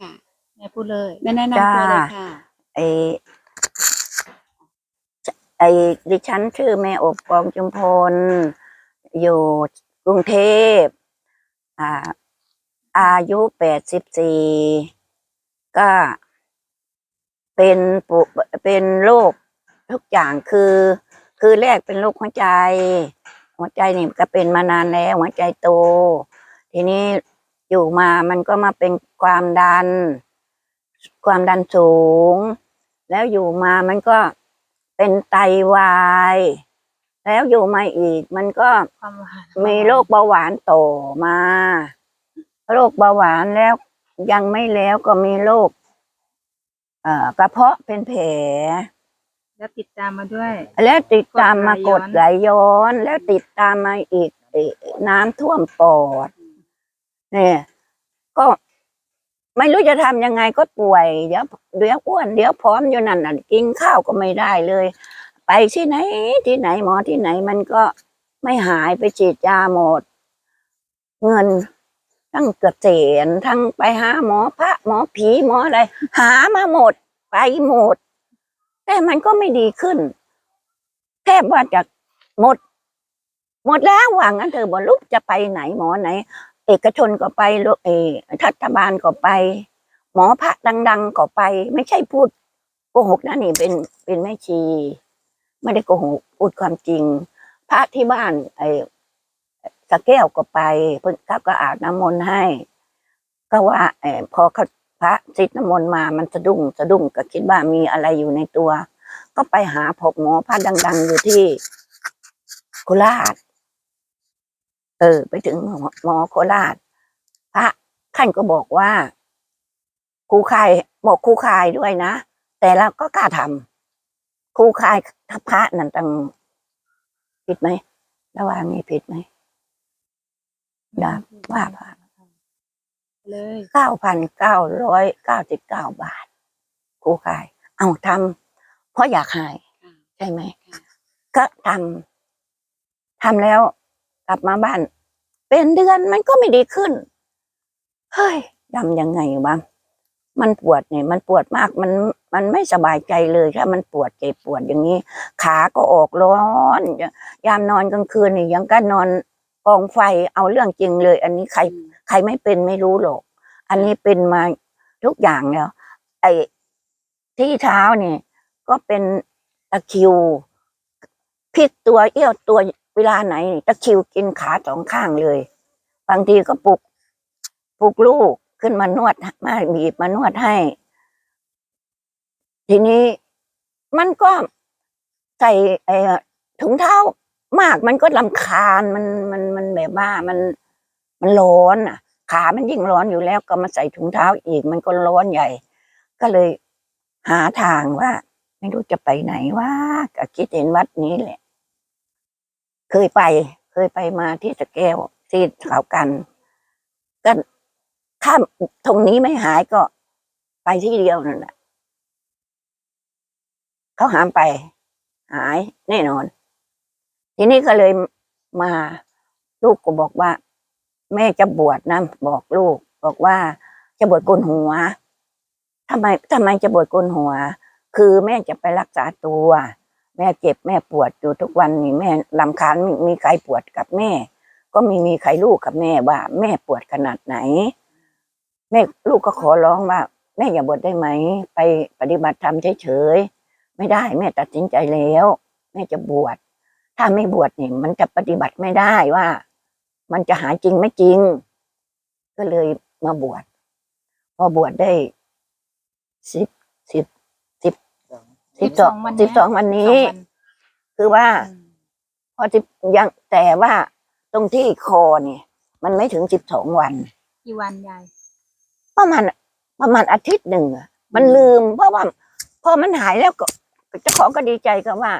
ค่ะแม่พูดเลยแม่แนะนำตัวเลยค่ะไอไอดิฉันชื่อแม่อบกองจุมพล อยู่กรุงเทพอ่าอายุแปดสิบสี่ก็เป็นปุเป็นโรคทุกอย่างคือ คือแรกเป็นโรคหัวใจ หัวใจนี่ก็เป็นมานานแล้ว หัวใจโต ทีนี้ อยู่มามันก็มาเป็นความดัน ความดันสูง แล้วอยู่มามันก็เป็นไตวาย แล้วอยู่มาอีก มันก็ความหวานมีโรคเบาหวานโตมาโรคเบาหวานแล้วยังไม่แล้วก็มีโรคเอ่อกระเพาะเป็นแผล แล้วติดตามมาด้วย แล้วติดตามมากกดดไหไหลลย้อน แล้วติดตามมาอีกเอ่อน้ำท่วมปอด เนี่ยก็ไม่รู้จะทำยังไงก็ป่วย เดี๋ยวเดี๋ยวอ้วนเดี๋ยวพร้อมอยู่นั่นน่ะกินข้าวก็ไม่ได้เลย ไปที่ไหนที่ไหนหมอที่ไหนมันก็ไม่หายไปฉีดยาหมด เงินทั้งเกือบเสียนทั้งไปหาหมอพระหมอผีหมออะไร หามาหมด ไปหมด แต่มันก็ไม่ดีขึ้นแทบว่าจะหมด หมดแล้วหว่างั้นเธอบอลุกจะไปไหนหมอไหน เอกชนก็ไปเออรัฐบาลก็ไป หมอพระดัง ๆ ก็ไป ไม่ใช่พูดโกหกนะนี่เป็นเป็นแม่ชี ไม่ได้โกหกพูดความจริง พระที่บ้านไอ้สะแก้วก็ไปเพิ่นเขาก็อาบน้ำมนต์ให้ ก็ว่าเออพอเขาพระซิดน้ำมนต์มามันสะดุ้งสะดุ้งก็คิดว่ามีอะไรอยู่ในตัว ก็ไปหาพบหมอพระดัง ๆ อยู่ที่โคราช เออ ไปถึงหมอหมอโคราช พระท่านก็บอกว่าครูคายบอกครูคายด้วยนะ แต่เราก็กล้าทำครูคายถ้าพระนั่นต้องผิดไหมระหว่างนี้ผิดไหมดาบว่าพระเลยเก้าพันเก้าร้อยเก้าสิบเก้าบาทครูคาย เอาทำเพราะอยากหายค่ะใช่ไหมก็ทำทำแล้วก ลับมาบ้าน เป็นเดือนมันก็ไม่ดีขึ้น เฮ้ยทำยังไงวะมันปวดเนี่ย มันปวดมากมันมันไม่สบายใจเลยถ้ามันปวดเจ็บปวดอย่างนี้ ขาก็ออกร้อนยามนอนกลางคืนนี่ยังก็นอนกองไฟเอาเรื่องจริงเลย อันนี้ใคร ใครไม่เป็นไม่รู้หรอก อันนี้เป็นมาทุกอย่างแล้ว ไอ้ที่เท้าเนี่ยก็เป็นตะคริวพลิกตัวเอี้ยวตัว เวลาไหนตะคิวกินขาสองข้างเลย บางทีก็ปลุกปลุกลูกขึ้นมานวดมาบีบมานวดให้ ทีนี้มันก็ใส่ถุงเท้ามากมันก็ลำคาญมันมันมันแบบว่ามันมันร้อนอะ ขามันยิ่งร้อนอยู่แล้วก็มาใส่ถุงเท้าอีก มันก็ร้อนใหญ่ ก็เลยหาทางว่า ไม่รู้จะไปไหนว่าก็คิดเห็นวัดนี้แหละ เคยไป เคยไปมาที่สะแก้วที่เขากัน ก็ข้าตรงนี้ไม่หายก็ไปที่เดียวนั่นแหละเขาหามไป หายแน่นอน ทีนี้ก็เลยมาลูกก็บอกว่า แม่จะบวชนะบอกลูก บอกว่าจะบวชโกนหัวทำไมทำไมจะบวชโกนหัว คือแม่จะไปรักษาตัว แม่เจ็บแม่ปวดอยู่ทุกวันนี่แม่ลำคาญมีมีใครปวดกับแม่ ก็มีมีใครลูกกับแม่ว่า แม่ปวดขนาดไหน แม่ลูกก็ขอร้องว่า แม่อย่าบวชได้ไหม ไปปฏิบัติธรรมเฉยๆไม่ได้แม่ตัดสินใจแล้ว แม่จะบวชถ้าไม่บวชนี่มันจะปฏิบัติไม่ได้ว่า มันจะหาจริงไม่จริง ก็เลยมาบวชพอบวชได้สิบสิบสิบ สิบสองสิบสองวันนี้ คือว่า พอสิบยังแต่ว่าตรงที่คอเนี่ย มันไม่ถึงสิบสองวันกี่วันยายประมาณประมาณอาทิตย์หนึ่งอะมันลืม เพราะว่า พอมันหายแล้วก็เจ้าของก็ดีใจกันว่า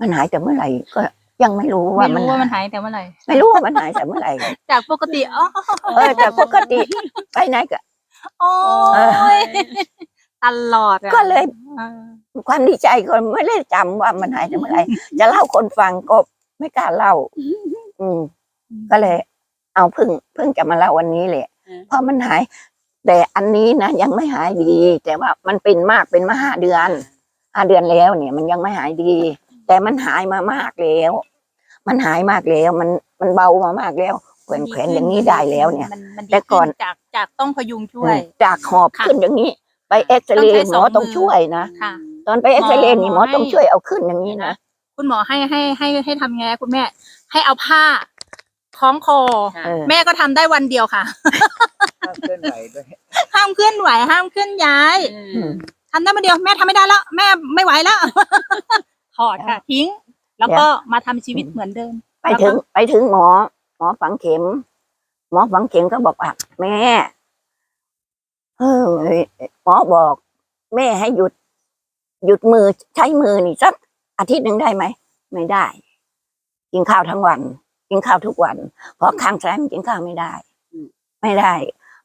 มันหายแต่เมื่อไหร่ก็ยังไม่รู้ว่าไม่มันรู้ว่ามันหายหายแต่เมื่อไหร่ไม่รู้ว่ามันหายแต่เมื่อไหร่ จากปกติอ๋อเออแต่ปกติไปไหนก็โอ้ย ตลอดอะก็เลย เออความดีใจก็ไม่ได้จำว่ามันหายแต่เมื่อไหร่จะเล่าคนฟังก็ไม่กล้าเล่า อืม ก็เลย เอาเพิ่งเพิ่งจะมาเล่าวันนี้แหละอืม เพราะมันหาย แต่อันนี้นะยังไม่หายดี แต่ว่ามันเป็นมากเป็นมาห้าเดือนห้าเดือนแล้วเนี่ย มันยังไม่หายดี แต่มันหายมามากแล้ว มันหายมากแล้วมันมันเบามามากแล้วแขวนแขวนอย่างนี้ได้แล้วเนี่ย มันมันดีแต่ก่อน ขึ้จากจากต้องพยุงช่วย จากหอบค่ะ ขึ้นอย่างนี้ ไปเอ็กซเรต้องใช้ย์หสมองอต้องมือช่วยนะค่ะ ตอนไปเอ็กซเรย์นี่หหมมออต้องให้ช่วยเอาขึ้นอย่างนี้นะคุณหมอให้ให้ให้ให้ทำไงคุณแม่ ให้เอาผ้าคล้องคอค่ะเออแม่ก็ทำได้วันเดียวค่ะ ห้ามเคลื่อนไหวด้วยห้ามเคลื่อนไหวห้ามเคลื่อนย้ายอืมทำได้วันเดียวแม่ทำไม่ได้แล้ว แม่ไม่ไหวแล้วถอดค่ะ ทิ้ง แล้วก็มาทำชีวิตเหมือนเดิม ไปถึง ไปถึงหมอ หมอฝังเข็ม หมอฝังเข็มก็บอกว่าแม่ เออหมอบอก แม่ให้หยุด หยุดมือใช้มือนี่สักอาทิตย์หนึ่งได้ไหมไม่ได้ กินข้าวทั้งวัน กินข้าวทุกวัน เพราะข้างซ้ายมันกินข้าวไม่ได้ ไม่ได้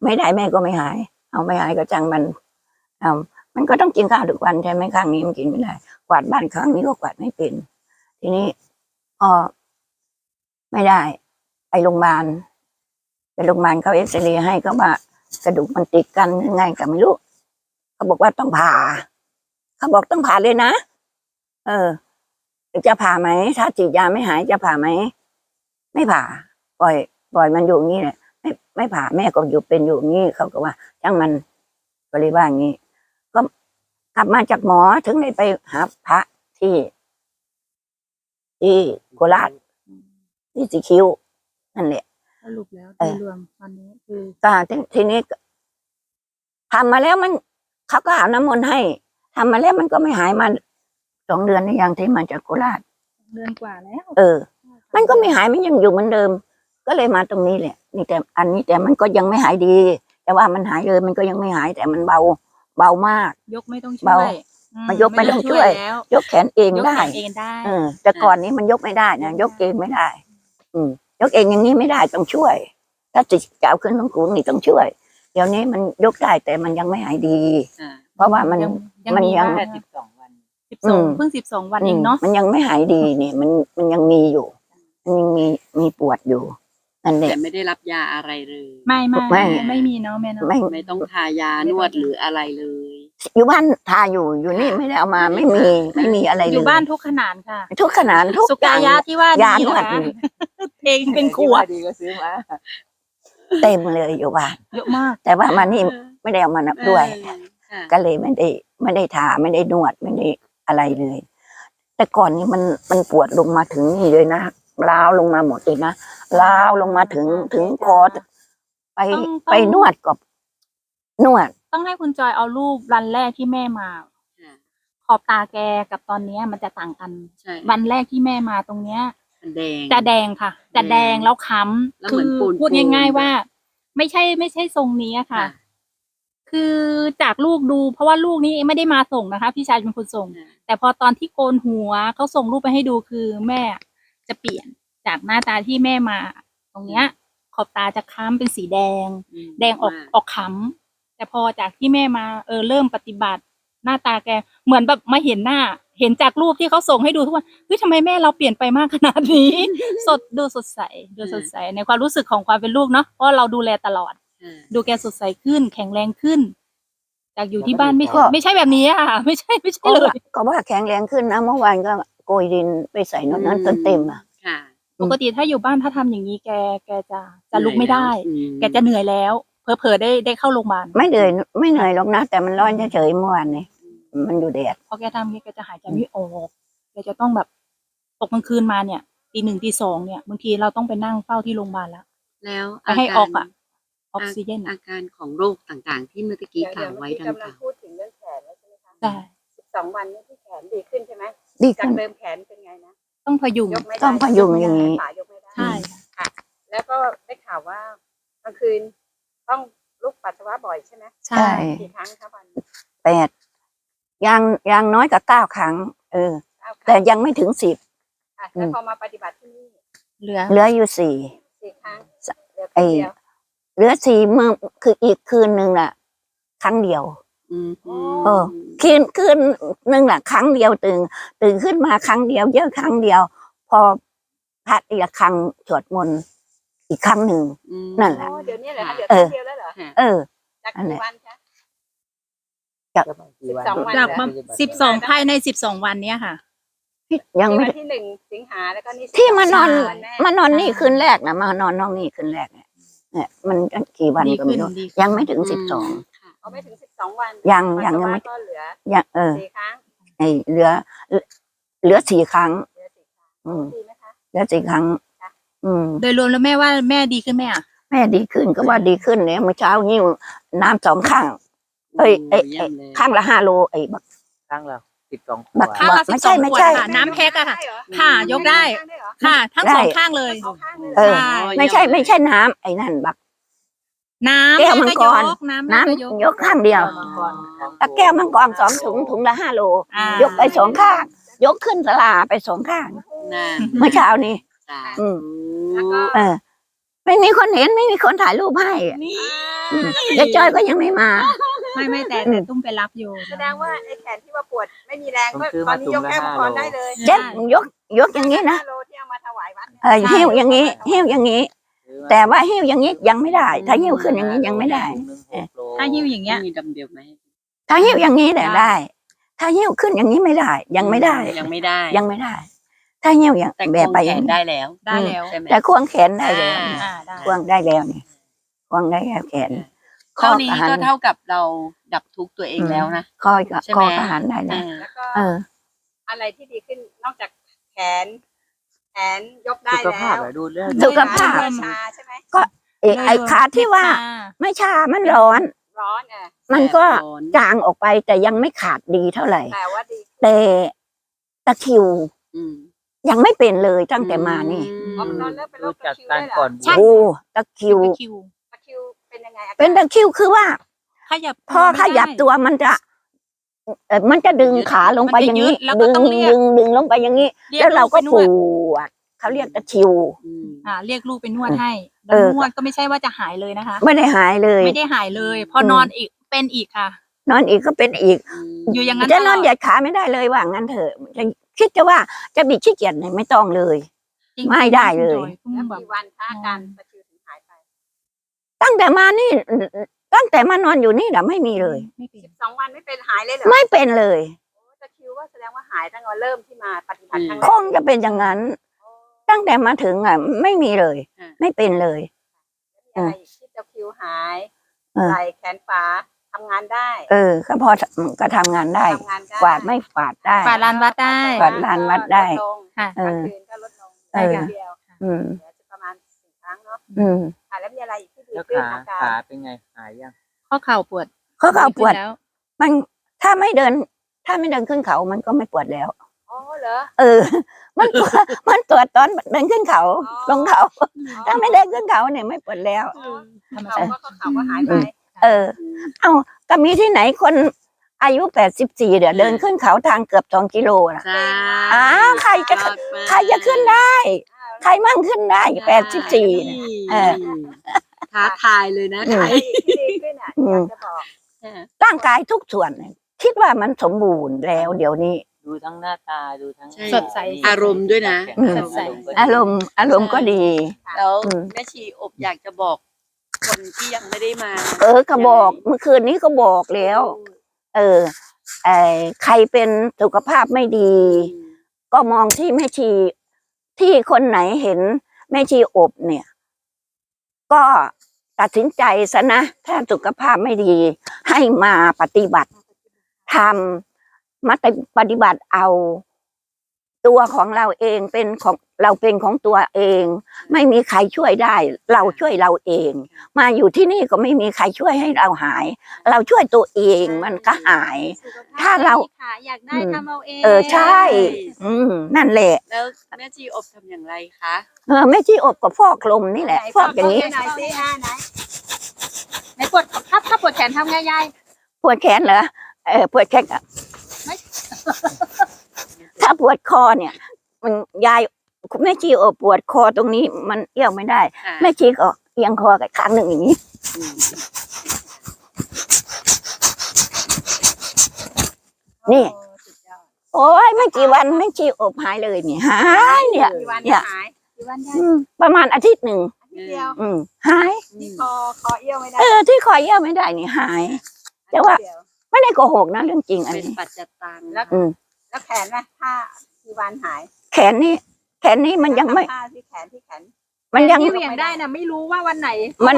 ไม่ได้แม่ก็ไม่หาย เอาไม่หายก็จังมันเอามันก็ต้องกินข้าวทุกวันใช่ไหมข้างนี้มันกินไม่ได้กวาดบ้านข้างนี้ก็กวาดไม่เป็น ทีนี้พอไม่ได้ ไปโรงพยาบาลไปโรงพยาบาลเขาเอ็กซเรย์ให้ก็ว่า กระดูกมันติดกันยังไงก็ไม่รู้เขาบอกว่าต้องผ่าเขาบอกต้องผ่าเลยนะ เออ จะผ่าไหมถ้าฉีดยาไม่หายจะผ่าไหมไม่ผ่า ปล่อย ปล่อยมันอยู่งนี้แหละไม่ไม่ผ่าแม่ก็อยู่เป็นอยู่งนี้เขาก็ว่าช่างมันก็เลยว่างนี้ ก็กลับมาจากหมอถึงได้ไปหาพระที่ที่โคราชที่สีคิ้วนั่นแหละ สรุปแล้วเอโดอยรวมตอนนี้คือก็ทีทีนี้ก็ทำมาแล้วมันเขาก็เอาน้ำมนต์ให้ทำมาแล้วมันก็ไม่หายมาสองเดือนนี่ยังที่มาจากโคราชเดือนกว่าแล้ว เออ มันก็ไม่หายมันยังอยู่เหมือนเดิม ก็เลยมาตรงนี้แหละ นี่แต่อันนี้แต่มันก็ยังไม่หายดี แต่ว่ามันหายเลยมันก็ยังไม่หายแต่มันเบา เบามาก ยกไม่ต้องช่เบาวยอืมายกไม่ต้องช่วยแล้วยกแขนเองยกได้แขนเองได้เออแต่ก่อนนี้มันยกไม่ได้นะยกเองไม่ได้ อืม ยกเองอย่างนี้ไม่ได้ต้องช่วย ถ้าจะจะเอาขึ้นต้องสูงนี่ต้องช่วย เดี๋ยวนี้มันยกได้แต่มันยังไม่หายดี อ่าเพราะว่ามันมันยัง แค่สิบสองวันสิบอืสองมเพิ่งสิบสองวันเองเนาะ มันยังไม่หายดีนี่มันมันยังมีอยู่ มันยังมีมีปวดอยู่ นั่นแหแต่ละไม่ได้รับยาอะไรเลยไม่ไม่ไม่ ไม่มีเนาะแม่เนาะไม่ไม่ต้องทายานวดหรืออะไรเลยอยู่บ้านทาอยู่อยู่นี่ไม่ได้เอามาไม่มีไม่มีอะไรเลยอยู่บ้านทุกขนาดค่ะ ทุกขนาดทุกสุอย่กาง ยะที่ว่ายาดีนวด นะคะนี่เองเป็นขวดดีก็ซื้อมาเต็มเลยอยู่บ้านเยอะมาก แต่ว่ามานี่ไม่ได้เอามานับด้วย เออค่ะก็เลยไม่ได้ไม่ได้ทาไม่ได้นวดไม่ได้อะไรเลย แต่ก่อนนี้มันมันปวดลงมาถึงนี่เลยนะล้าวลงมาหมดเลยนะ ล้าวลงมาถึงถึงคอไปต้องต้อง ไปนวดกับ นวด ต้องให้คุณจอยเอารูปรันแรกที่แม่มา ค่ะขอบตาแกกับตอนเนี้ยมันจะต่างกัน ใช่วันแรกที่แม่มาตรงเนี้ย มันแดง จะแดงค่ะ จะแดงแล้วค้แล้วำเหมืคือนอปูนพูดปูน ง่ายๆด้วยว่า ไม่ใช่ไม่ใช่ทรงนี้อะค่ะค่ะ คือจากลูกดูเพราะว่าลูกนี้ไม่ได้มาส่งนะคะ พี่ชายเป็นคนส่ง แต่พอตอนที่โกนหัวเขาส่งรูปไปให้ดูคือแม่จะเปลี่ยน จากหน้าตาที่แม่มา ตรงเนี้ย ขอบตาจะค้ำเป็นสีแดงอืมแดงออกออกขำแต่พอจากที่แม่มาเออเริ่มปฏิบัติ หน้าตาแกเหมือนแบบมาเห็นหน้า เห็นจากรูปที่เขาส่งให้ดูทุกวันเฮ้ยทำไมแม่เราเปลี่ยนไปมากขนาดนี้ สดดูสดใสดูสดใสในความรู้สึกของความเป็นลูกเนาะเพราะเราดูแลตลอดค่ะดูแกสดใสขึ้น แข็งแรงขึ้น จากอยู่ที่บ้านไม่ก็ใช่ไม่ใช่แบบนี้อะค่ะ ไม่ใช่ไม่ใช่ก็เลว่ายก็ว่าแข็งแรงขึ้นนะเมื่อวานก็โกยดินไปใส่นนนั้นต้นเต็มอะค่ะ ปกติถ้าอยู่บ้านถ้าทำอย่างนี้แกแกจะจะลุกไม่ได้อืมแกจะเหนื่อยแล้วเพอๆได้ได้เข้าโรงพยาบาลไม่เหนื่อยไม่เหนื่อยหรอกนะแต่มันร้อนเฉยๆเมื่อวานนี้มันอยู่แดดพอแกทำอย่างนี้แกจะหายใจไม่ออกแกจะต้องแบบตกกลางคืนมาเนี่ยตีหนึ่งตีสองเนี่ยบางทีเราต้องไปนั่งเฝ้าที่โรงพยาบาลแล้วแล้วไปให้าารออกอะออกซิเจนอาการของโรคต่างๆ ที่เมื่อกี้กล่าวไว้ดังกำกลังล่าวพูดถึงเรื่องแขนแล้วใช่ไหมคะแต่สิบสองวันนี้ที่แขนดีขึ้นใช่ไหมดีจากขึ้นเดิมแขนเป็นไงนะ ต้องพยุง ยกไม่ได้ต้องพยุงอย่างนี้ ขายกไม่ได้ใช่ ค่ะ แล้วก็ได้ข่าวว่ากลางคืนต้องลุกปัสสาวะบ่อยใช่ไหมใช่ กี่ครั้งคะวันแปดยังยังน้อยกว่าเก้าครั้ง เออ เก้าคแต่รั้งยังไม่ถึงสิบ อะแล้วพอมาปฏิบัติที่นี่เหลือเหลืออยู่สี่ สี่ครั้งสะเหลือไอ้คนเดียว เหลือสี่มือคืออีกคืนหนึ่งน่ะ ครั้งเดียวอืมเออ คืนคืนหนึ่งน่ะครั้งเดียวตื่นตื่นขึ้นมาครั้งเดียว เยอะครั้งเดียว พอพระอีกครั้งสวดมนต์อีกครั้งหนึ่งอืมนั่นแหละอ๋อเดี๋ยวนี้เหรอคะเหลือเอครั้องเดียวแล้วเหรอเออจากอันไหนกี่วันคะกี่วัน12วันจากเหรอสิบสองภายในสิบสองวันเนี้ยค่ะยังที่ไม่วันที่หนึ่งสิงหาแล้วก็นี่ที่มานอนวันแม่มานอนนี่คืนแรกนะมานอนน้องนี่คืนแรกเนี่ยเนี่ยมันกี่วันดีก็ขึ้ไม่นรู้ดีขึ้นยังไม่ถึงสิบสองค่ะ เอาไม่ถึงสิบสองวันยังปัสยังสาวะยังไม่ ก็เหลือยังเออสี่ครั้งไอเหลือ เหลือสี่ครั้ง เหลือสี่ครั้งอืม ดีไหมคะ เหลือสี่ครั้ง ค่ะ อืม โดยรวมแล้วแม่ว่าแม่ดีขึ้นไหมอะ แม่ดีขึ้นก็ว่าดีขึ้นเนี่ยเมื่อเช้าหิ้วน้ำสองข้าง เอ้ยเอ้ยโยี่มเลยข้างละห้าโลไอ้บักครั้งละสิบสองขบัวกดข้างละไม่สิบใช่สองไม่ขวดใช่ค่ะน้ำแพ็คอะค่ะได้เหรอค่ะยกได้ข้างเหรอค่ะ ทั้งได้สองข้างเลย เอาข้างเลยเออ ใช่ ไม่ใช่ไม่ใช่น้ำไอ้นั่นบัก น้ำแก้วมังกรแยน้ำน้ำแม่ก็ยกข้างเดียวมังกรตะแก้วมังกรสองถุงถุงละห้าโล อ่ายกไปสองข้าง ยกขึ้นสลาไปสองข้างนั่นเมื่อเช้านี้จ้าอืมแล้วก็ เออ ไม่มีคนเห็นไม่มีคนถ่ายรูปให้อะนี่อืมยายจ้อยก็ยังไม่มา ไม่ไม่แต่อืมแต่ตุ้มไปรับอยู่แสดงว่าไอ้แขนที่ว่าปวดไม่มีแรงก็ตอนนี้ยกแก้วมังกรได้เลยเจ็ดยกยกอย่างนี้นะ ห้าโลที่เอามาถวายวัดเนี่ย เออหิ้วอย่างนี้หิ้วอย่างนี้ แต่ว่าหิ้วอย่างนี้ยังไม่ได้ ถ้าหิ้วขึ้นอย่างนี้ยังไม่ได้ ถ้าหิ้วอย่างเงี้ยมีดำเดียวไหมถ้าหิ้วอย่างนี้แหละได้ ถ้าหิ้วขึ้นอย่างนี้ไม่ได้ ยังไม่ได้ ยังไม่ได้ ยังไม่ได้ ถ้าหิ้วอย่างแต่แบบควงไปแขอย่างนนี้ได้แล้ว ได้แล้วใช่ไหมแต่ควงแขนได้แล้วอ่าอ่าได้ควงได้แล้วนี่ควงได้แล้วแขนเท่านี้ข้อหัก็เท่ากับเราดับทุกข์ตัวเองแล้วนะคอยกับใช่ไหคมอทหารได้เอแล้วอแล้วก็เอออะไรที่ดีขึ้นนอกจากแขน แขนยกได้สุขแล้ภาพวเหรอดูเรื่องสุขภาพเริ่มชาใช่ไหมไอ้ไอ้ขาที่ว่าไม่ชามันร้อน ร้อนอะมันก็ร้อนจางออกไปแต่ยังไม่ขาดดีเท่าไหร่ แต่ว่าดีแต่ตะคริวอืมยังไม่เป็นเลยตั้งแต่มานี่เพราะมันตอนเริ่มเป็นโรดูคตะจากคริวกาได้รเหรก่ออนบวชใช่โอ้ตะคริว คิวตะคริวเป็นยังไงอาการเป็นตะคริวคือว่า ขยับพอขยับตัวมันจะ เออมันจะดึงขาลงไปอย่างนี้มันจะยึดแล้วก็ดึงต้องเรียก ดึงดึงลงไปอย่างนี้รียแล้วเราก็ลูปไปนววดดเขาเรียกตะคริว อืมอ่าเรียกลูกไปนวดให้เอแล้วอนวดก็ไม่ใช่ว่าจะหายเลยนะคะ ไม่ได้หายเลย ไม่ได้หายเลย พอนอนอีกเป็นอีกค่ะ นอนอีกก็เป็นอีกอยู่อย่างนั้นจะตนลออนดเหยียดขาไม่ได้เลยว่างั้นเถอะจะคิดจะว่าจะบิดขี้เกียจเนี่ยไม่ต้องเลย จริงๆไม่ได้เลยตุ้มแล้วแบบ กี่วันคะอาการตะคริวถึงหายไป ตั้งแต่มานี่ ตั้งแต่มานอนอยู่นี่นะไม่มีเลย ไม่เป็นสิบสองวันไม่เป็นหายเลยเหรอไม่เป็นเลย โอ้ตะคริวว่าแสดงว่าหายตั้งแต่เริ่มที่มาปฏิบัติครั้งคแรกงจะเป็นอย่างนั้น ตั้งแต่มาถึงอะ ไม่มีเลย ไม่เป็นเลย มีอะไรอีกที่ตะคริวหายเออ ไหล่แขนฝาทำงานได้เออ ก็พอก็ทำงานได้ ทำงานได้กวาดไม่กวาดได้ฝาลานวัดได้ กวาดลานวัดได้ลงค่ะ เอกลางอคืนก็ลดลงเออได้เดียวอืม เหลือจะประมาณสี่ครั้งเนาะอืมอะแล้วมีอะไรอีกที่ดี แล้วขึ้นขาอาการขาเป็นไงหายยังข้อเข่าปวดเขาก็เอาปวดขึ้นแล้วมันถ้าไม่เดิน ถ้าไม่เดินขึ้นเขา มันก็ไม่ปวดแล้วอ๋อเหรอเออ มันปวดมันปวดตอนเดินขึ้นเขาอ๋อลงเขา ถ้าไม่เดินขึ้นเขาเนี่ยไม่ปวดแล้วอ๋อธรรมเขาชาติก็เขาก็หายไปเออ เอาก็มีที่ไหนคนอายุแปดสิบสี่เดี๋ยวเดินขึ้นเขาทางเกือบสองกิโลนะจ้าอ้าวใครจะใครจะขึ้นได้ ใครมั่งขึ้นได้แปดสิบสี่เนี่ยเออ ท้าทายเลยนะอืมใครอะไรอีกที่ดีขึ้นอะอือยามกจะบอกร่างกายทุกส่วนเนี่ยคิดว่ามันสมบูรณ์แล้ว เดี๋ยวนี้ ดูทั้งหน้าตาดูทั้งใช่สดใสอารมณ์ด้วยนะอืมสดใสอารมณ์อารมณ์ก็ดี แล้วอืมแม่ชีอบอยากจะบอก คนที่ยังไม่ได้มา เออก็บอกเมื่อคืนนี้ก็บอกแล้ว เออไอใครเป็นสุขภาพไม่ดี ก็มองที่แม่ชีที่คนไหนเห็นแม่ชีอบเนี่ย ก็ ตัดสินใจซะนะ ถ้าสุขภาพไม่ดี ให้มาปฏิบัติทำมาปฏิบัติเอา ตัวของเราเองเป็นของเราเป็นของตัวเอง ไม่มีใครช่วยได้ เราช่วยเราเอง มาอยู่ที่นี่ก็ไม่มีใครช่วยให้เราหาย เราช่วยตัวเองมันก็หาย ถ้าเราค่ะอยากได้อืมทำเอาเองเออใช่ อืมนั่นแหละ แล้วแม่ชีอบทำอย่างไรคะเออแม่ชีอบกับฟอกลมนี่แหละไหนฟอกอย่างนี้นี้หน่อยสิอะไหนไหนปวดถ้าถ้าปวดแขนทำไงยายปวดแขนเหรอเออปวดแขนอะไม่ ถ้าปวดคอเนี่ย มันยายแม่ชีอบปวดคอตรงนี้ มันเอี้ยวไม่ได้ค่ะแม่ชีก็เอียงคอกับข้างหนึ่งอย่างนี้อืมนี่โอ้สุดยอดโอ้ยไม่กี่วันแม่ชีอบหายเลยเนี่ยหายเนี่ย กี่วันเนี่ย หายกี่วันยายอืมประมาณอาทิตย์หนึ่งอานิดเดียวอืมหายที่คอคอเอี้ยวไม่ได้เออที่คอยเยี่ยวไม่ได้นี่หาย แต่ว่าเดียวไม่ได้โกหกนะเรื่องจริงอันเป็นนี้ ปัจจตังแล้วอืม แล้วแขนนะถ้าทีวันหายแขนนี่ แขนนี่มันยังไม่ ผ้าที่แขนที่แขนมันยัง ที่เหวี่ยงได้นะไม่รู้ว่าวันไหนมัน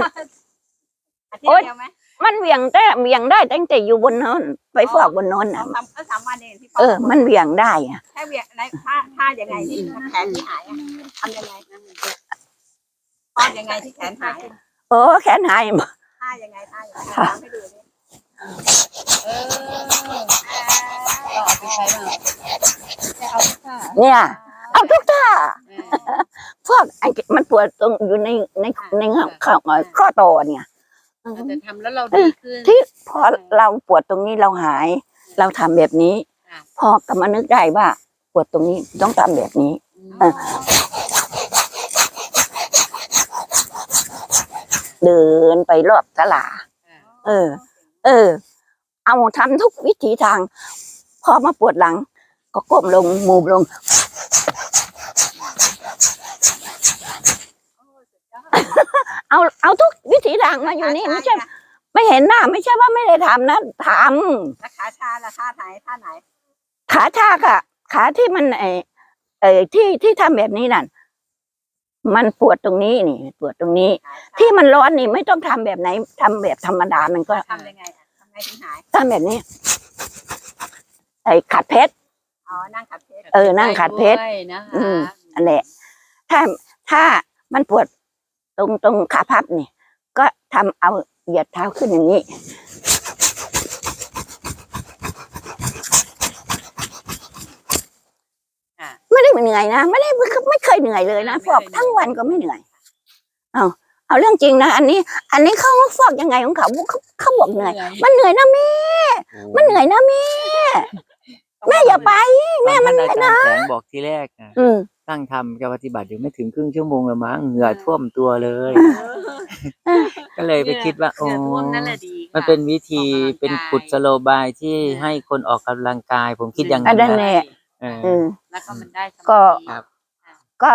อาทิตย์เดียวไหมมันเหวี่ยงแต่เหวี่ยงได้ตั้งแต่อยู่บนโน้นไปฟอกบนโน้นสอน่ะงสามก็สามวันเองที่เออ มันเหวี่ยงได้อะแค่เวียงในท่าท่ายังไงที่แขนที่หายอะทำยังไงป้อนยังไงที่แขนหายอะโอ้แขนหายหมดท่ายังไงท่ายังไงทำให้ดูดิ เออเราเอาไปใช้บ้างเนี่ยเอาทุกท่าเออพวกไอ้มันปวดตรงอยู่ในในในข้อข้อต่อเนี่ยเราจะทำแล้วเราดีขึ้นที่พอเราปวดตรงนี้เราหาย เราทำแบบนี้ค่ะพอกลับมานึกได้ว่า ปวดตรงนี้ต้องทำแบบนี้เออเดินไปรอบตลาดเออ เออ เอาทำทุกวิถีทาง พอมาปวดหลัง ก็ก้มลงมูบลงเอาเอาทุกวิถีทางมาอยู่นี่ไม่ใช่ไม่เห็นหน้า ไม่ใช่ว่าไม่ได้ทำนะทแล้วขาชาละท่าไหนท่าไหนำขาชากอะขาที่มันไอเออที่ที่ทำแบบนี้นั่น มันปวดตรงนี้นี่ ปวดตรงนี้ ที่มันร้อนนี่ไม่ต้องทำแบบไหนทำแบบธรรมดามันก็ทำยังไงอะทำไงถึงหายทำแบบนี้ ไอขัดเพชรอ๋อนั่งขัดเพชรเออนั่งขัดเพชรด้วยนะคะอืมอันแหละ ถ้าถ้ามันปวดตรงตรงขาพับนี่ ก็ทำเอาเหยียดเท้าขึ้นอย่างนี้ ค่ะ ไม่ได้ เหนื่อยนะไม่ได้ไม่เคยเหนื่อยเลยนะฟอกทั้งวันก็ไม่เหนื่อย เอาเอาเรื่องจริงนะอันนี้ อันนี้เขาฟอกยังไงของเขาเขาเขาบอกเหนื่อย มันเหนื่อยนะแม่มันเหนื่อยนะแม่แม่อย่าไป แม่มันอาจารย์แสงบอกทีแรกนะอืมตั้งทำจะปฏิบัติอยู่ไม่ถึงครึ่งชั่วโมงละมั้งเหงื่อท่วมตัวเลย ก็เลยไปคิดว่าเหโอ้งื่อท่วมนั่นแหละดีค่ะมันเป็นวิธีออกกำลังกายเป็นกุศโลบายที่ให้คนออกกำลังกาย ผมคิดอย่างอันั้น นนั้นนะแหละเออ อืม แล้วก็มันได้สมาธิก็ ครับ ก็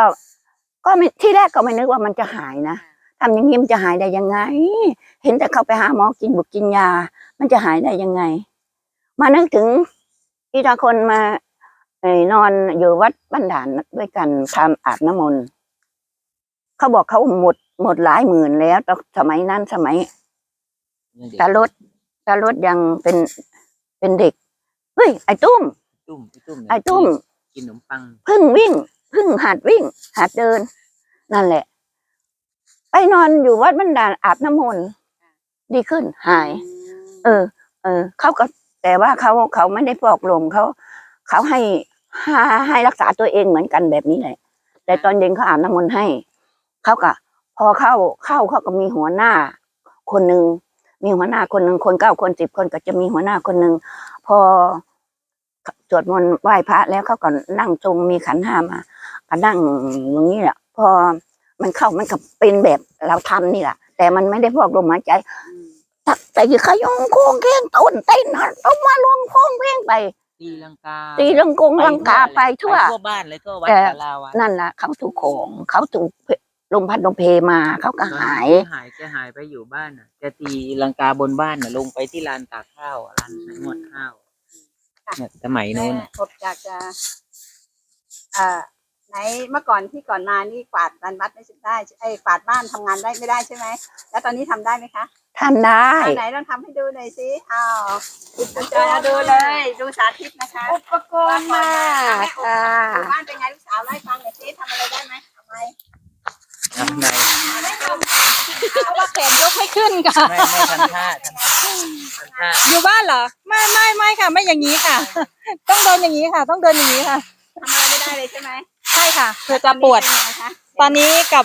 ก็ไม่ที่แรกก็ไม่นึกว่ามันจะหายนะทำอย่างนี้มันจะหายได้ยังไง เห็นแต่เขาไปหาหมอกินบุกกินยา มันจะหายได้ยังไง มานึกถึงอีตาคนมาเอ่อนอนอยู่วัดบ้านด่านด้วยกันทำอาบน้ำมนต์เขาบอกเขาหมดหมดหลายหมื่นแล้วตอนสมัยนั้นสมัย ตาลดตาลดยังเป็นเป็นเด็ก เฮ้ย ไอ้ตุ้ม ตุ้มไอ้ตุ้มเนี่ยไอ้ตุ้ม กินขนมปังเพิ่งวิ่งเพิ่งหัดวิ่ง หัดเดิน นั่นแหละ ไปนอนอยู่วัดบรรดาลอาบน้ำมนต์ดีขึ้นหาย เออ เออเขาก็แต่ว่าเขาเขาไม่ได้ฟอกลมเขาเขาให้ให้ให้รักษาตัวเองเหมือนกันแบบนี้แหละ แต่ตอนเย็นเขาอาบน้ำมนต์ให้เขาก็พอเข้าเข้าเขาก็มีหัวหน้า คนหนึ่งมีหัวหน้าคนหนึ่งคนเก้าคนสิบคนก็จะมีหัวหน้าคนหนึ่งพอ สวดมนต์ไหว้พระแล้วเขาก็นั่งทรงมีขันธ์ห้ามาก็นั่งอย่างนี้แหละพอมันเข้ามันก็เป็นแบบเราทำนี่แหละแต่มันไม่ได้พอกลมหายใจตักแต่ขยงโค้งเค้งต้นเต้นหันต้องมาลงโค้งเพลงไปตีลังกาตีลังกงลังกาไปทั่วทั่วบ้านเลยทั่ววัดแต่สาราวัดนั่นแหละเขาถูกของเขาถูกลมพัดลมเพมาเขาก็หายหายแกหายไปอยู่บ้านน่ะแกตีลังกาบนบ้านน่ะลงไปที่ลานตากข้าวอะลานนวดข้าว เนี่ยสมัยแม่นู้นน่ะผมอยากจะเอ่อไหนเมื่อก่อนที่ก่อนมานี่กวาดลานวัดไม่ได้ไอ้ยกวาดบ้านทำงานได้ไม่ได้ใช่ไหมแล้วตอนนี้ทำได้ไหมคะทำได้ เอาไหนลองทำให้ดูหน่อยสิอ้าวอาจารย์ดูเลย ดูสาธิตนะคะอุปกรณ์มาค่ะอยู่บ้านเป็นไงลูกสาวไล่าให้ฟังหน่อยสิทำอะไรได้ไหมทำไม อะในไม่ทำเพราะว่าแขนยกไม่ขึ้นค่ะ ไม่ไม่ทันท่าทันท่าทันท่าอยู่บ้านเหรอ ไม่ไม่ไม่ค่ะ ไม่อย่างนี้ค่ะ ต้องเดินอย่างนี้ค่ะ ต้องเดินอย่างนี้ค่ะ ทำอะไรไม่ได้เลยใช่ไหมใช่ค่ะเพื่อจะปวด เป็นยังไงคะตอนนี้กับ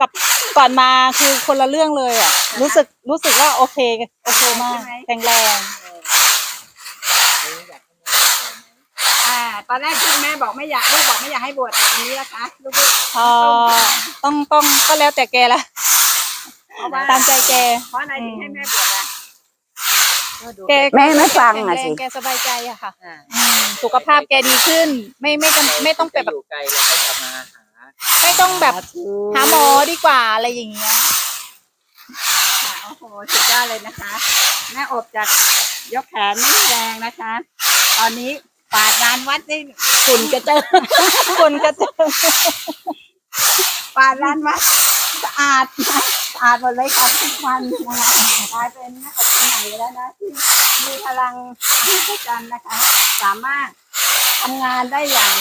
กับก่อนมาคือคนละเรื่องเลยอะ รู้สึกรู้สึกว่าโอเคโอเคมาก แข็งแรงอ่า ตอนแรกที่แม่บอกไม่อยากลูกบอกไม่อยากให้บวชแต่ตอนนี้นะคะลูกพอต้องต้องก็แล้วแต่แกละๆเพราะว่าตามใจแก เพราะอะไรถึงให้แม่บวชล่ะแกแม่ไม่ฟังแข็งอะแรสิงแกสบายใจอะค่ะอ่าอืมสุขภาพแกดีขึ้น ไม่ไม่จำไม่ต้องไปแบบอยู่ไกลแล้วก็จะมาหาไม่ต้องแบบสาธุหาหมอดีกว่าอะไรอย่างเงี้ย ค่ะโอ้โหสุดยอดเลยนะคะ แม่อบจากยกแขนไม่มีแรงนะคะ ตอนนี้ ปาดงานวัดนี่ฝุ่นกระเจิงคนก็เจอปาดลานวัดสะอาดนะสะอาดหมดเลยครับทุกวันนะคะกลายเป็นนักอบคนใหม่แล้วนะที่มีพลังมหัศจรรย์นะคะ สามารถทำงานได้อย่าง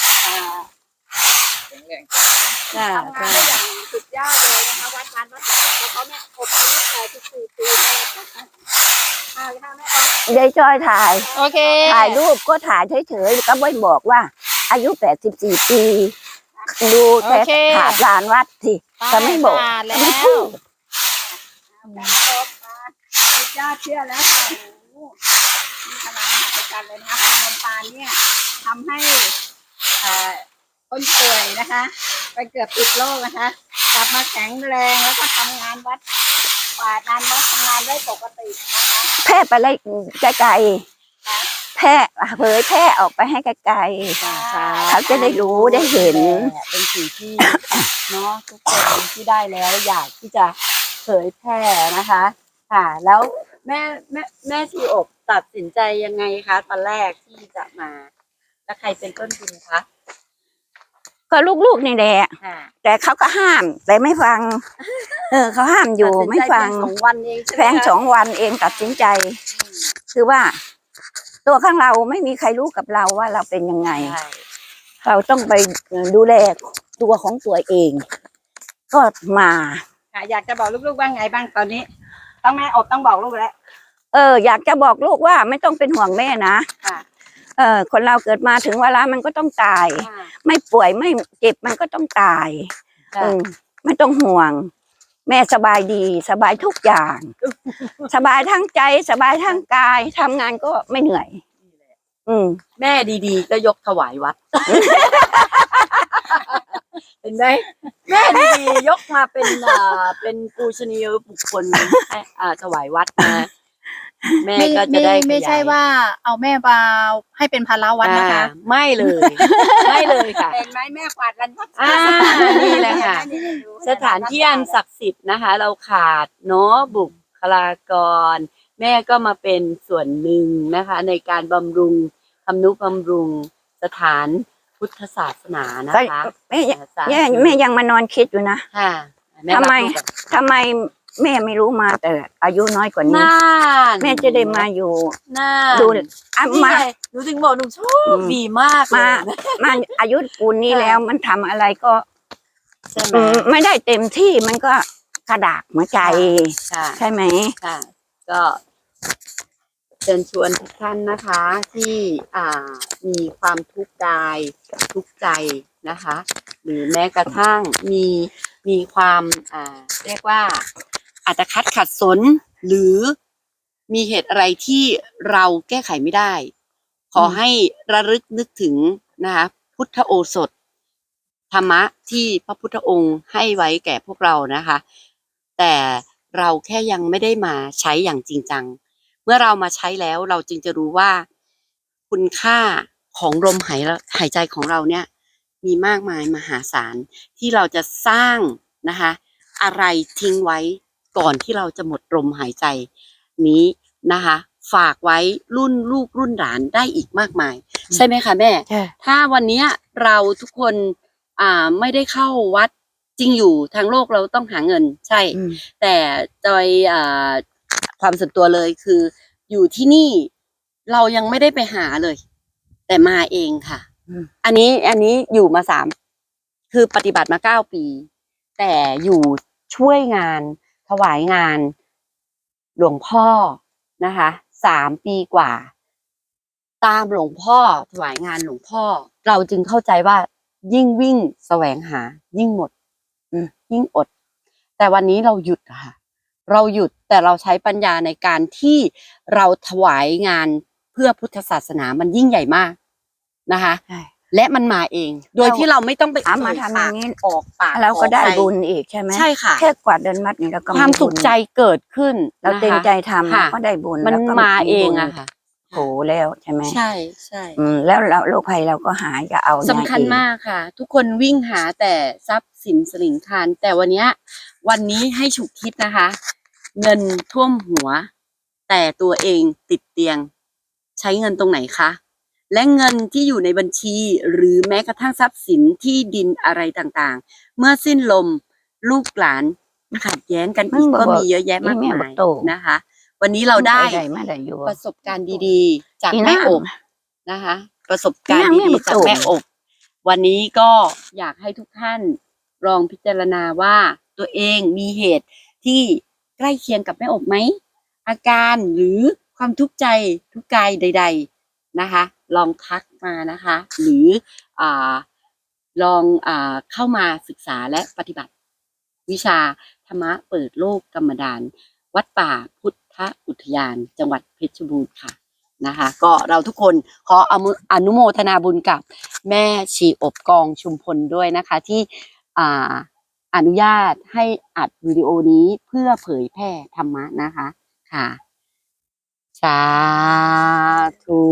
เอ่อแข็งแรง ทำงานได้อย่าง สุดยอดเลยนะคะวัดลานวัดสะอาดแล้วเขาเนี่ยอบอายุ84ปีเลยนะคะอ่าเลยค่ะแม่อบยายจอยถ่าย โอเคถ่ายรูปก็ถ่ายเฉยๆก็ไม่บอกว่า อายุ 84 ปี ดูแต่โอเคถาดลานวัดสิจะไม่บอกผ่านแล้จะไม่วพูดการครบมาสุดยอดเชื่อแล้วค่ะโอ้โหมีพลังมหัศจรรย์เลยนะคะพลังปานเนี่ยทำให้เอ่อคนป่วยนะคะ ไปเกือบติดโรคนะคะกลับ มาแข็งแรงแล้วก็ทำงานวัดกวาดงานวัดทำงานได้ปกตินะคะแพร่ไปเลยไกลๆแพร่เผยแพร่ออกไปให้ไกลๆเขาจะได้รู้ได้เห็น เป็นสิ่งที่ เนาะทุกคนที่ได้แล้วอยากที่จะเผยแพร่นะคะ ค่ะ แล้วแม่แม่แม่ชีอบตัดสินใจยังไงคะตอนแรกที่จะมา แล้วใครเป็นต้นทุนคะ ก็ลูกๆนี่แหละค่ะแต่เขาก็ห้าม แต่ไม่ฟัง เออเขาห้ามอยู่ตัดสินไม่ใจฟัง เพียสองวันเองใช่ไหมแพงคะสองวันเองตัดสินใจ คือว่า ตัวข้างเราไม่มีใครรู้กับเราว่าเราเป็นยังไง ใช่เราต้องไปดูแลตัวของตัวเอง ก็มา ค่ะอยากจะบอกลูกๆว่าไงบ้างตอนนี้ ต้องแม่อบต้องบอกลูกแล้วเออ อยากจะบอกลูกว่าไม่ต้องเป็นห่วงแม่นะ ค่ะ เออคนเราเกิดมาถึงเวลามันก็ต้องตายค่ะไม่ป่วยไม่เจ็บมันก็ต้องตายค่ะเออไม่ต้องห่วง แม่สบายดีสบายทุกอย่าง สบายทั้งใจสบายทั้งกายทำงานก็ไม่เหนื่อย อืม แม่ดีๆ ก็ยกถวายวัด เห็นไหมแม่ดีๆยกมาเป็นอ่าเป็นปูชนียบุคคลให้อ่าถวายวัดนะ แม่ไม่ก็จะไม่ได้ไม่ใช่ขยยว่าเอาแม่มาให้เป็นภาระวัดนะคะ อ่าไม่เลย ไม่เลยค่ะเห็นไหมแม่กวาดรันวัดอ่านี่แหละค่ะเห็นไหมดูสถานที่อันศักดิ์สิทธิ์นะคะ เราขาดเนาะบุคลากร แม่ก็มาเป็นส่วนหนึ่งนะคะ ในการบำรุงทำนุบำรุงสถานพุทธศาสนานะคะแม่ยังสาธุแม่แม่ยังมานอนคิดอยู่นะ ค่ะแทำไมรับลูกก่อน ทำไม แม่ไม่รู้มาแต่อายุน้อยกว่านี้ น่านแม่จะได้มาอยู่ น่าดูอะนี่มาไงหนูถึงบอกหนูโชคดีมากเลยมามาอายุปูนนี้แล้วมันทำอะไรก็ใช่ไหมอืมไม่ได้เต็มที่มันก็กระดากหัวใจ ค่ะ ใช่ไหม ค่ะก็เชิญชวนทุกท่านนะคะ ที่อ่ามีความทุกข์กายทุกข์ใจนะคะ หรือแม้กระทั่งมีมีความอ่าเรียกว่า อาจจะคัดขัดสน หรือมีเหตุอะไรที่เราแก้ไขไม่ได้ ขอให้ระลึกนึกถึงนะคะพุทธโอสถ ธรรมะที่พระพุทธองค์ให้ไว้แก่พวกเรานะคะ แต่เราแค่ยังไม่ได้มาใช้อย่างจริงจัง เมื่อเรามาใช้แล้วเราจึงจะรู้ว่าคุณค่าของลมหายหายใจของเราเนี่ย มีมากมายมหาศาลที่เราจะสร้างนะคะ อะไรทิ้งไว้ ก่อนที่เราจะหมดลมหายใจนี้นะคะ ฝากไว้รุ่นลูกรุ่นหลานได้อีกมากมาย ใช่ไหมคะแม่ใช่ถ้าวันเนี้ยเราทุกคนอ่าไม่ได้เข้าวัดจริงอยู่ทางโลกเราต้องหาเงินใช่อืมแต่โดยอ่าความส่วนตัวเลยคือ อยู่ที่นี่เรายังไม่ได้ไปหาเลย แต่มาเองค่ะอืมอันนี้อันนี้อยู่มาสามคือปฏิบัติมาเก้าปี แต่อยู่ช่วยงาน ถวายงานหลวงพ่อนะคะสามปีกว่า ตามหลวงพ่อถวายงานหลวงพ่อ เราจึงเข้าใจว่า ยิ่งวิ่งแสวงหา ยิ่งหมดยิ่งอด แต่วันนี้เราหยุดค่ะ เราหยุดแต่เราใช้ปัญญาในการที่เราถวายงานเพื่อพุทธศาสนามันยิ่งใหญ่มากนะคะ และมันมาเอง โดยที่เราไม่ต้องไปเอามาเอ่ยทำอย่างนี้ปกออกปากเราก็ได้ขอใครบุญอีกใช่ไหมใช่ค่ะ แค่กวาดเดินมัดนี่เราก็ความบุญสุขใจเกิดขึ้น เรานะคะเต็มใจทำค่ะเราก็ได้บุญมันแล้วก็มาเองบุญอะค่ะโผแล้วใช่ไหมใช่ใช่อืมแล้วเราโรคภัยเราก็หายจะเอาสำคัญไงอีมากค่ะ ทุกคนวิ่งหาแต่ทรัพย์สินสลิงคารแต่วันเนี้ยวันนี้ให้ฉุกคิดนะคะ เงินท่วมหัว แต่ตัวเองติดเตียง ใช้เงินตรงไหนคะ และเงินที่อยู่ในบัญชี หรือแม้กระทั่งทรัพย์สินที่ดินอะไรต่างๆ เมื่อสิ้นลมลูกหลานขัดแย้งกันอีกก็มีเยอะแยะมากมายนะคะ วันนี้เราได้ได้มาได้อยู่ประสบการณ์ดีๆ จากอีแม่นางอบนะคะ ประสบการณ์อีนางแม่ดีบักๆจากโต่งแม่อบวันนี้ก็อยากให้ทุกท่านลองพิจารณาว่าตัวเองมีเหตุที่ใกล้เคียงกับแม่อบไหมอาการหรือความทุกข์ใจทุกข์กายใด ๆนะคะ ลองทักมานะคะ หรืออลองอเข้ามาศึกษาและปฏิบัติ วิชาธรรมะเปิดโลกกรรมดาน วัดป่าพุทธอุทยาน จังหวัดเพชรบูรณ์ค่ะนะคะ ก็เราทุกคนขออนุโมทนาบุญกับแม่ชีอบกองชุมพลด้วยนะคะ ที่อ่าอนุญาตให้อัดวิดีโอนี้เพื่อเผยแพร่ธรรมะนะคะค่ะ สาธุ